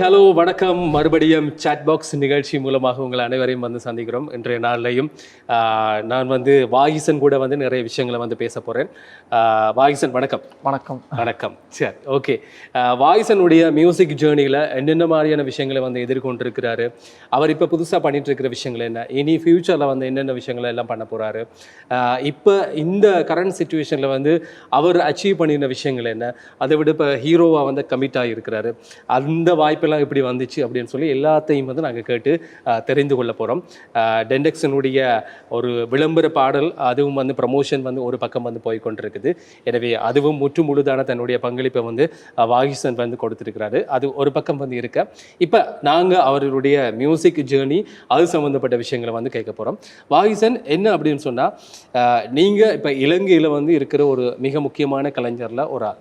Hello வணக்கம். மறுபடியும் chat box நிகழ்ச்சி மூலமாக உங்கள் அனைவரையும் வந்து சந்திக்கிறோம். இன்றைய நாள்லையும் நான் வந்து வாகிசன் கூட வந்து நிறைய விஷயங்களை வந்து பேச போகிறேன் வாகிசன் வணக்கம். வணக்கம். வணக்கம். சரி ஓகே. வாகிசனுடைய மியூசிக் ஜேர்னியில் என்னென்ன மாதிரியான விஷயங்களை வந்து எதிர்கொண்டிருக்கிறாரு? அவர் இப்போ புதுசாக பண்ணிட்டு இருக்கிற விஷயங்கள் என்ன? இனி ஃப்யூச்சரில் வந்து என்னென்ன விஷயங்களை எல்லாம் பண்ண போகிறாரு இப்போ இந்த கரண்ட் சுச்சுவேஷனில் வந்து அவர் அச்சீவ் பண்ணின விஷயங்கள் என்ன? அதை விட இப்போ ஹீரோவாக வந்து கமிட் ஆகியிருக்கிறாரு. அந்த வாய்ப்பெல்லாம் எப்படி வந்துச்சு அப்படின்னு சொல்லி எல்லாத்தையும் வந்து நாங்கள் கேட்டு தெரிந்து கொள்ள போகிறோம் டெண்டெக்ஸனுடைய ஒரு விளம்பர பாடல் அதுவும் வந்து ப்ரமோஷன் வந்து ஒரு பக்கம் வந்து போய் கொண்டிருக்குது. எனவே அதுவும் முற்று முழுதான தன்னுடைய பங்களிப்பை வந்து வாகிசன் வந்து கொடுத்துருக்கிறாரு. அது ஒரு பக்கம் வந்து இருக்க. இப்போ நாங்கள் அவருடைய மியூசிக் ஜேர்னி அது சம்மந்தப்பட்ட விஷயங்களை வந்து கேட்க போகிறோம் வாகிசன் என்ன அப்படின்னு சொன்னால் நீங்கள் இப்போ இலங்கையில் வந்து இருக்கிற ஒரு மிக முக்கியமான கலைஞரில் ஒரு ஆள்.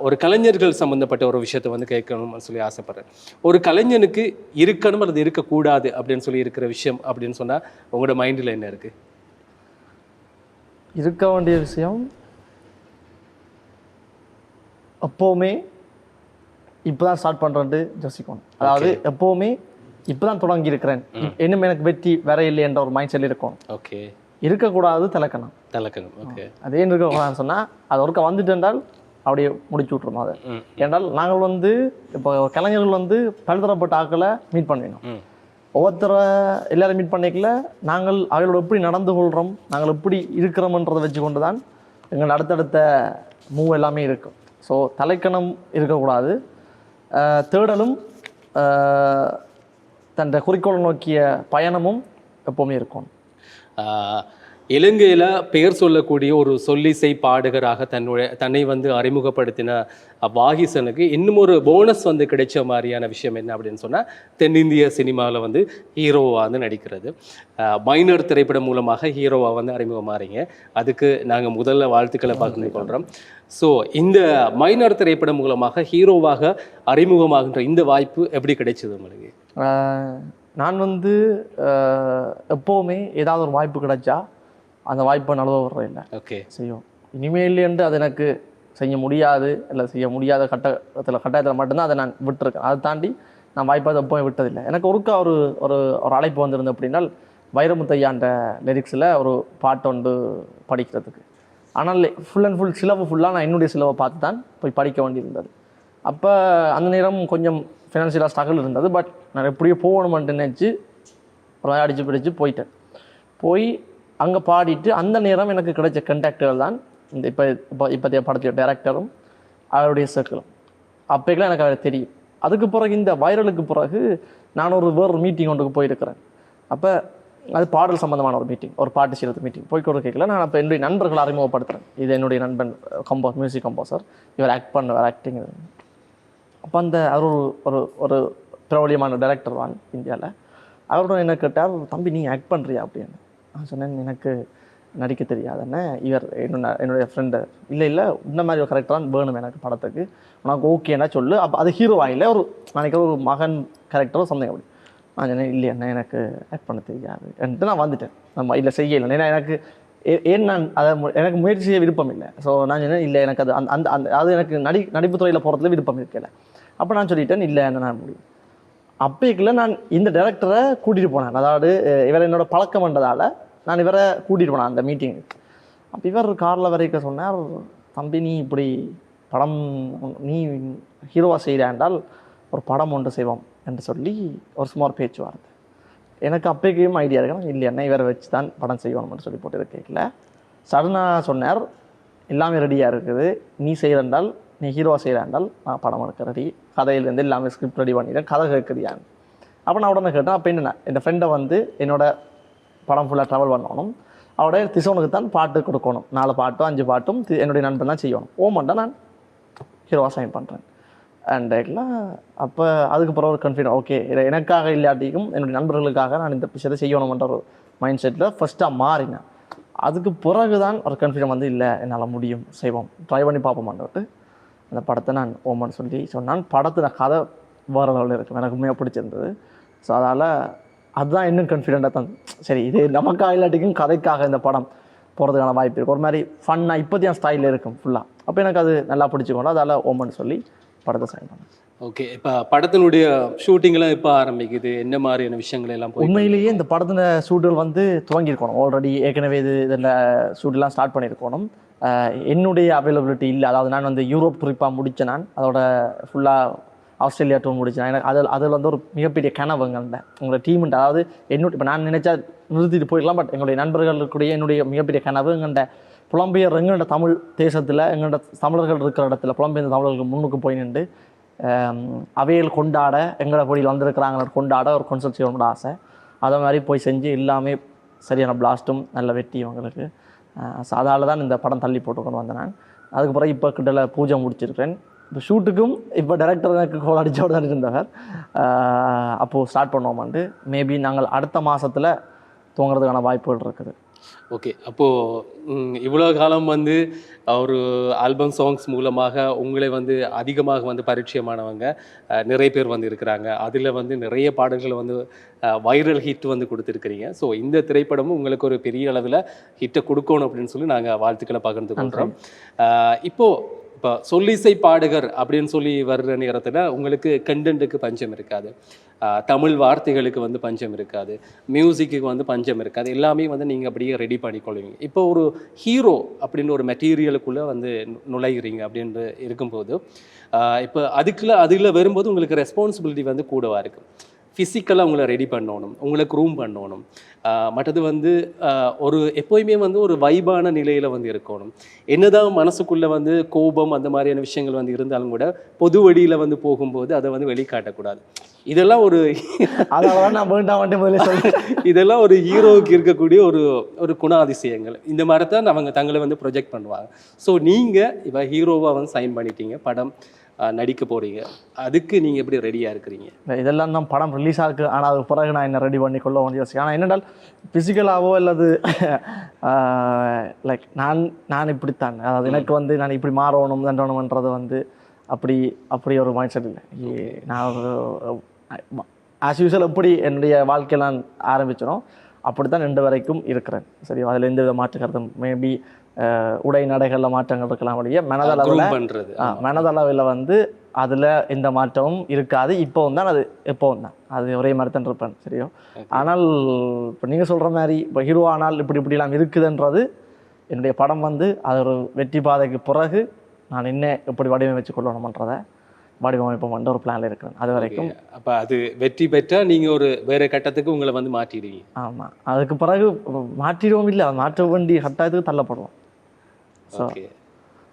ஒரு கலைஞர்கள் சம்மந்தப்பட்ட ஒரு விஷயத்தை வந்து கேட்கணும்னு சொல்லி ஆசைப்படுறேன். ஒரு கலைஞனுக்கு இருக்கணும் அல்லது இருக்கக்கூடாது அப்படின்னு சொல்லி இருக்கிற விஷயம் அப்படின்னு சொன்னால் உங்களோட மைண்டில் என்ன இருக்குது இருக்க வேண்டிய விஷயம் எப்போவுமே இப்போ தான் ஸ்டார்ட் பண்ணுறது யோசிக்கணும் அதாவது எப்போவுமே இப்போ தான் தொடங்கி இருக்கிறேன். இன்னும் எனக்கு வெற்றி வர இல்லை என்ற ஒரு மைண்ட் செட் இருக்கும் ஓகே இருக்கக்கூடாது திலக்கணும் தலக்கணும் ஓகே அதே இருக்கக்கூடாதுன்னு சொன்னால் அது ஒருக்க வந்துட்டு என்றால் அப்படியே முடிச்சு விட்ருணும் அதை. ம். ஏன்றால் நாங்கள் வந்து இப்போ கலைஞர்கள் வந்து பலதரப்பட்ட ஆட்களை மீட் பண்ணினோம் ஒவ்வொருத்தரை எல்லாரும் மீட் பண்ணிக்கல நாங்கள் அவர்களோட எப்படி நடந்து கொள்கிறோம் நாங்கள் எப்படி இருக்கிறோம்ன்றதை வச்சு கொண்டு தான் எங்கள் அடுத்தடுத்த மூவ் எல்லாமே இருக்கும். ஸோ தலைக்கணம் இருக்கக்கூடாது. தேடலும் தன் குறிக்கோளை நோக்கிய பயணமும் எப்போவுமே இருக்கும். இலங்கையில் பெயர் சொல்லக்கூடிய ஒரு சொல்லிசை பாடகராக தன்னுடைய தன்னை வந்து அறிமுகப்படுத்தின வாகிசனுக்கு இன்னும் ஒரு போனஸ் வந்து கிடைச்ச மாதிரியான விஷயம் என்ன அப்படின்னு சொன்னால் தென்னிந்திய சினிமாவில் வந்து ஹீரோவாக வந்து நடிக்கிறது. மைனர் திரைப்படம் மூலமாக ஹீரோவாக வந்து அறிமுகமாறீங்க அதுக்கு நாங்கள் முதல்ல வாழ்த்துக்களை பகிர்ந்து கொள்கிறோம் ஸோ இந்த மைனர் திரைப்படம் மூலமாக ஹீரோவாக அறிமுகமாகின்ற இந்த வாய்ப்பு எப்படி கிடைச்சது உங்களுக்கு? நான் வந்து எப்போவுமே ஏதாவது ஒரு வாய்ப்பு கிடைச்சா அந்த வாய்ப்பை நழுவ இல்லை. ஓகே. செய்யும் இனிமேல் என்று அது எனக்கு செய்ய முடியாது இல்லை செய்ய முடியாத கட்டத்தில் கட்டாயத்தில் மட்டும்தான் அதை நான் விட்டுருக்கேன். அதை தாண்டி நான் வாய்ப்பை அதை எப்போவும் விட்டதில்லை. எனக்கு ஒருக்கா ஒரு ஒரு ஒரு அழைப்பு வந்திருந்து அப்படின்னால் வைரமுத்தையான்ற லிரிக்ஸில் ஒரு பாட்டு ஒன்று படிக்கிறதுக்கு. ஆனால் ஃபுல் அண்ட் ஃபுல் சிலவு ஃபுல்லாக நான் என்னுடைய சிலவை பார்த்து தான் போய் படிக்க வேண்டியிருந்தது. அப்போ அந்த நேரம் கொஞ்சம் ஃபினான்ஷியலாக ஸ்ட்ரகிள் இருந்தது. பட் நான் எப்படியோ போகணுமென்ட்டு நினச்சி ஒரு அடித்து பிடிச்சு போயிட்டேன். போய் அங்கே பாடிட்டு அந்த நேரம் எனக்கு கிடைச்ச கண்டாக்டர்கள் தான் இந்த இப்போ இப்போ இப்போதைய படத்தைய டேரக்டரும் அவருடைய சர்க்கிளும் அப்போக்கெல்லாம் எனக்கு அவரை தெரியும். அதுக்கு பிறகு இந்த வைரலுக்கு பிறகு நான் ஒரு வேறு மீட்டிங் ஒன்றுக்கு போயிருக்கிறேன். அப்போ அது பாடல் சம்மந்தமான ஒரு மீட்டிங் ஒரு பாட்டு செய்கிறது மீட்டிங் போய் கூட கேட்கல. நான் அப்போ என்னுடைய நண்பர்களை அறிமுகப்படுத்துகிறேன் இது என்னுடைய நண்பன் கம்போஸ் மியூசிக் கம்போசர் இவர் ஆக்ட் பண்ணுவார் ஆக்டிங் அப்போ அந்த அவர் ஒரு ஒரு ஒரு பிரபலியமான டைரக்டர் தான் இந்தியாவில் அவரோட என்ன கேட்டார் தம்பி நீ ஆக்ட் பண்ணுறியா அப்படின்னு. நான் சொன்னேன் எனக்கு நடிக்க தெரியாதுன்னு. இவர் என்னோட என்னுடைய ஃப்ரெண்டு இல்லை இல்லை இந்த மாதிரி ஒரு கரெக்டர் வேணும் எனக்கு படத்துக்கு. உனக்கு ஓகேன்னா சொல்லு. அப்போ அது ஹீரோ ஆகல ஒரு நினைக்கிற ஒரு மகன் கேரக்டரோ சம்திங் அப்படி. நான் சொன்னேன் இல்லை என்ன எனக்கு ஆக்ட் பண்ண தெரியாது. என்று நான் வந்துட்டேன். நம்ம இல்லை செய்யலை. ஏன்னா எனக்கு ஏ- ஏன் நான் அதை மு- எனக்கு முயற்சி செய்ய விருப்பம் இல்லை. ஸோ நான் சொன்னேன் இல்லை எனக்கு அது அந்த அந்த அந்த அது எனக்கு நடி நடிப்பு துறையில் போகிறதுல விருப்பம் இருக்கலை. அப்போ நான் சொல்லிட்டேன் இல்லை என்ன நான் முடியும் அப்போக்குள்ள நான் இந்த டைரக்டரை கூட்டிகிட்டு போனேன். அதாவது இவரை என்னோட பழக்கம் பண்ணதால் நான் இவரை கூட்டிகிட்டு போனேன் அந்த மீட்டிங் அப்போ இவர் காரில் வரைக்கும் சொன்னார் தம்பி நீ இப்படி படம் நீ ஹீரோவாக செய்கிறாண்டால் ஒரு படம் ஒன்று செய்வோம் என்று சொல்லி ஒரு சுமார் பேச்சுவார்த்தை. எனக்கு அப்போக்கையும் ஐடியா இருக்கணும் இல்லை என்ன இவரை வச்சு தான் படம் செய்வோம்னு சொல்லி போட்டு கேட்கல. சடனாக சொன்னார் எல்லாமே ரெடியாக இருக்குது. நீ செய்கிறண்டால் நீ ஹீரோவாக செய்கிறாண்டால் நான் படம் எடுக்க ரெடி கதையிலேருந்து எல்லாமே ஸ்கிரிப்ட் ரெடி பண்ணிடுறேன் கதை கேட்குறியான்னு அப்போ நான் உடனே கேட்டேன் அப்போ என்ன என் ஃப்ரெண்டை வந்து என்னோட படம் ஃபுல்லாக ட்ராவல் பண்ணணும். அவருடைய திசோனுக்கு தான் பாட்டு கொடுக்கணும். நாலு பாட்டும் அஞ்சு பாட்டும் தி- என்னுடைய நண்பன் தான் செய்யணும். ஓமன்ட்டா நான் ஹீரோவாக சைன் பண்ணுறேன் அண்ட் எல்லாம் அப்போ அதுக்கு பிறகு ஒரு கன்ஃபிடன் ஓகே இதை எனக்காக இல்லாட்டிக்கும் என்னுடைய நண்பர்களுக்காக நான் இந்த விஷயத்தை செய்யணும்ன்ற ஒரு மைண்ட் செட்டில் ஃபஸ்ட்டாக மாறினேன். அதுக்கு பிறகு தான் ஒரு கன்ஃபிடன் வந்து இல்லை என்னால் முடியும் செய்வோம். ட்ரை பண்ணி பார்ப்போமான்ட்டு அந்த படத்தை நான் ஓமன் சொல்லி சொன்னான். படத்தில் கதை வேறு லெவலில் இருக்கும் எனக்கு உண்மையாக பிடிச்சிருந்தது. ஸோ அதால் அதுதான் இன்னும் கான்ஃபிடெண்ட்டாக தான் சரி இது நமக்காக இல்லாட்டிக்கும் கதைக்காக இந்த படம் போகிறதுக்கான வாய்ப்பு இருக்குது ஒரு மாதிரி ஃபன்னாக இப்போதைய ஸ்டைலில் இருக்கும் ஃபுல்லாக அப்போ எனக்கு அது நல்லா பிடிச்சிக்கணும் அதால் ஓமன் சொல்லி படத்தை சைன் பண்ணேன். ஓகே இப்போ படத்தினுடைய ஷூட்டிங்லாம் எப்போ ஆரம்பிக்குது? என்ன மாதிரியான விஷயங்கள் எல்லாம் உண்மையிலேயே இந்த படத்தின ஷூட்டுகள் வந்து துவங்கியிருக்கணும். ஆல்ரெடி ஏற்கனவே இது இதில் ஷூட்டெலாம் ஸ்டார்ட் பண்ணியிருக்கணும். என்னுடைய அவைலபிலிட்டி இல்லை. அதாவது நான் வந்து யூரோப் ட்ரிப்பாக முடித்தேன் நான். அதோட ஃபுல்லாக ஆஸ்திரேலியா டூர் முடித்தேன் எனக்கு அதில் அதில் வந்து ஒரு மிகப்பெரிய கனவுங்க அந்த உங்களோட டீம்ன்ட்டு அதாவது என்னோட இப்போ நான் நினைச்சா நிறுத்திட்டு போயிடலாம் பட் எங்களுடைய நண்பர்களுக்குடைய என்னுடைய மிகப்பெரிய கனவு எங்கள்ட புலம்பெயர் எங்களோட தமிழ் தேசத்தில் எங்களோட தமிழர்கள் இருக்கிற இடத்துல புலம்பெயர்ந்த தமிழர்கள் முன்னுக்கு போய் நின்று அவையில் கொண்டாட எங்களை பொடியில் வந்திருக்கிறாங்க கொண்டாட ஒரு கன்சல்ட் செய்யணும்னு ஆசை. அதை மாதிரி போய் செஞ்சு எல்லாமே சரியான பிளாஸ்ட்டும் நல்ல வெட்டி அவங்களுக்கு ஸோ அதால் தான் இந்த படம் தள்ளி போட்டு கொண்டு வந்தேன் நான். அதுக்கு பிறகு இப்போ கிட்டல பூஜை முடிச்சிருக்கிறேன். இப்போ ஷூட்டுக்கும் இப்போ டேரக்டர் எனக்கு கோல் அடித்தோடு தான் இருந்தவர். அப்போது ஸ்டார்ட் பண்ணுவோமாண்டு மேபி நாங்கள் அடுத்த மாதத்தில் தூங்குறதுக்கான வாய்ப்புகள் இருக்குது. ஓகே. அப்போது இவ்வளோ காலம் வந்து ஒரு ஆல்பம் சாங்ஸ் மூலமாக உங்களை வந்து அதிகமாக வந்து பரிச்சயமானவங்க நிறைய பேர் வந்து இருக்கிறாங்க. அதில் வந்து நிறைய பாடல்கள் வந்து வைரல் ஹிட் வந்து கொடுத்துருக்கிறீங்க. ஸோ இந்த திரைப்படமும் உங்களுக்கு ஒரு பெரிய அளவில் ஹிட்டை கொடுக்கணும் அப்படின்னு சொல்லி நாங்கள் வாழ்த்துக்களை பகிர்ந்து கொள்கிறோம் இப்போது இப்போ சொல்லிசை பாடகர் அப்படின்னு சொல்லி வர்ற நேரத்தில் உங்களுக்கு கண்டென்ட்டுக்கு பஞ்சம் இருக்காது. தமிழ் வார்த்தைகளுக்கு வந்து பஞ்சம் இருக்காது. மியூசிக்கு வந்து பஞ்சம் இருக்காது. எல்லாமே வந்து நீங்கள் அப்படியே ரெடி பண்ணிக்கொள்வீங்க. இப்போ ஒரு ஹீரோ அப்படின்னு ஒரு மெட்டீரியலுக்குள்ளே வந்து நுழைகிறீங்க அப்படின்ட்டு இருக்கும்போது இப்போ அதுக்குள்ளே அதில் வரும்போது உங்களுக்கு ரெஸ்பான்சிபிலிட்டி வந்து கூடவாக இருக்குது ஃபிசிக்கலாக உங்களை ரெடி பண்ணணும். உங்களை க்ரூம் பண்ணணும். மற்றது வந்து ஒரு எப்போயுமே வந்து ஒரு வைபான நிலையில் வந்து இருக்கணும். என்னதான் மனசுக்குள்ளே வந்து கோபம் அந்த மாதிரியான விஷயங்கள் வந்து இருந்தாலும் கூட பொது வழியில் வந்து போகும்போது அதை வந்து வெளிக்காட்டக்கூடாது. இதெல்லாம் ஒரு இதெல்லாம் ஒரு ஹீரோவுக்கு இருக்கக்கூடிய ஒரு ஒரு குணாதிசயங்கள். இந்த மாதிரி தான் அவங்க தங்களை வந்து ப்ரொஜெக்ட் பண்ணுவாங்க. ஸோ நீங்கள் இப்போ ஹீரோவாக வந்து சைன் பண்ணிட்டீங்க படம். நடிக்க போகிறீங்க அதுக்கு நீங்கள் எப்படி ரெடியாக இருக்கிறீங்க? இதெல்லாம் தான் படம் ரிலீஸ் ஆகுது ஆனால் அதுக்கு பிறகு நான் என்ன ரெடி பண்ணி கொள்ள வேண்டிய அவசியம் ஆனால் என்னென்றால் ஃபிசிக்கலாகவோ அல்லது லைக் நான் நான் இப்படித்தான். அதாவது எனக்கு வந்து நான் இப்படி மாறணும் தண்டணும்ன்றது வந்து அப்படி அப்படி ஒரு மைண்ட் செட் இல்லை நான் ஆஸ் யூஸ்வல் எப்படி என்னுடைய வாழ்க்கையில் நான் ஆரம்பிச்சனோ அப்படி தான் ரெண்டு வரைக்கும் இருக்கிறேன். சரி அதில் எந்த வித மாற்று கருத்தும் மேபி உடை நடைகளில் மாற்றங்கள் இருக்கலாம் ஒழிய மனதளவில் மனதளவில் வந்து அதில் எந்த மாற்றமும் இருக்காது. இப்போவும் தான் அது எப்போவும் தான். அது ஒரே மாதிரி தான் இருப்பேன் சரியோ? ஆனால் இப்போ நீங்கள் சொல்கிற மாதிரி இப்போ ஹீரோ ஆனால் இப்படி இப்படிலாம் இருக்குதுன்றது என்னுடைய படம் வந்து அது ஒரு வெற்றி பாதைக்கு பிறகு நான் என்ன எப்படி வடிவமைச்சு கொள்ளணுமன்றதை வடிவமைப்போம் ஒரு பிளானில் இருக்கிறேன் அது வரைக்கும் அப்போ அது வெற்றி பெற்றால் நீங்கள் ஒரு வேற கட்டத்துக்கு உங்களை வந்து மாற்றிடுவீங்க. ஆமாம் அதுக்கு பிறகு மாற்றிடுவோம் இல்லை அது மாற்ற வேண்டிய கட்டாயத்துக்கு தள்ளப்படுவோம். ஸோ ஓகே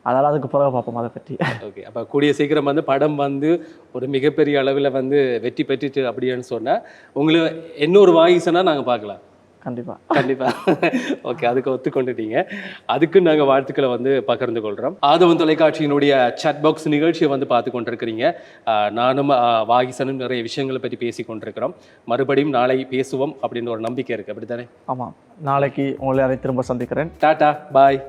அதனால் அதுக்கு பிறகு பார்ப்போம் அதை பற்றி. ஓகே அப்போ கூடிய சீக்கிரம் வந்து படம் வந்து ஒரு மிகப்பெரிய அளவில் வந்து வெற்றி பெற்றுட்டு அப்படின்னு சொன்னால் உங்களை இன்னொரு வாய்ஸ்னா நாங்கள் பார்க்கலாம். கண்டிப்பாக கண்டிப்பா. ஓகே அதுக்கு ஒத்துக்கொண்டுட்டீங்க. அதுக்கு நாங்க வாழ்த்துக்களை வந்து பகிர்ந்து கொள்றோம். ஆதவன் தொலைக்காட்சியினுடைய chat பாக்ஸ் நிகழ்ச்சியை வந்து பார்த்து கொண்டிருக்கிறீங்க. நானும் வாகிசனும் நிறைய விஷயங்களை பற்றி பேசி கொண்டிருக்கிறோம். மறுபடியும் நாளை பேசுவோம் அப்படின்னு ஒரு நம்பிக்கை இருக்கு. அப்படித்தானே? ஆமாம் நாளைக்கு உங்களை அதை திரும்ப சந்திக்கிறேன். டாடா பாய்.